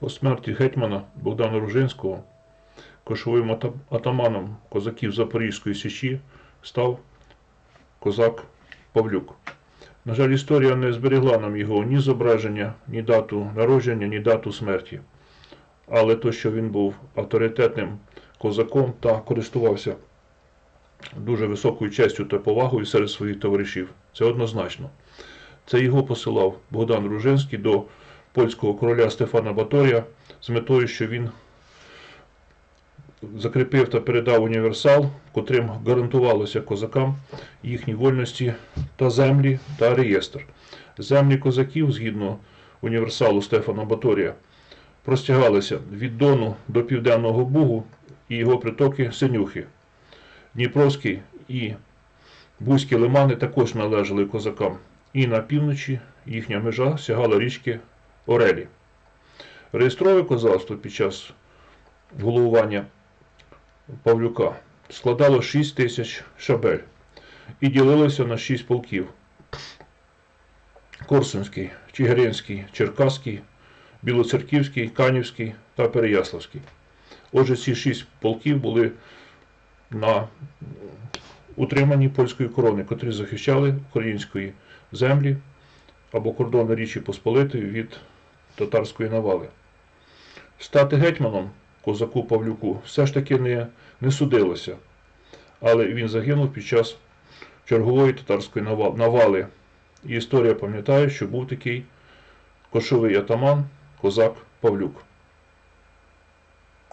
По смерті гетьмана Богдана Ружинського кошовим ата- атаманом козаків Запорізької Січі став козак Павлюк. На жаль, історія не зберегла нам його ні зображення, ні дату народження, ні дату смерті. Але то, що він був авторитетним козаком та користувався дуже високою честю та повагою серед своїх товаришів, це однозначно. Це його посилав Богдан Ружинський до польського короля Стефана Баторія з метою, що він закріпив та передав універсал, котрим гарантувалося козакам їхні вольності та землі та реєстр. Землі козаків, згідно універсалу Стефана Баторія, простягалися від Дону до Південного Бугу і його притоки Синюхи. Дніпровський і Бузькі лимани також належали козакам. І на півночі їхня межа сягала річки Орелі. Реєстрове козацтво під час головування Павлюка складало 6 тисяч шабель і ділилося на 6 полків: Корсунський, Чигиринський, Черкаський, Білоцерківський, Канівський та Переяславський. Отже, ці 6 полків були на утриманні польської корони, котрі захищали української землі або кордони Річі Посполитої від татарської навали. Стати гетьманом козаку Павлюку все ж таки не, не судилося, але він загинув під час чергової татарської навали. І історія пам'ятає, що був такий кошовий атаман, козак Павлюк.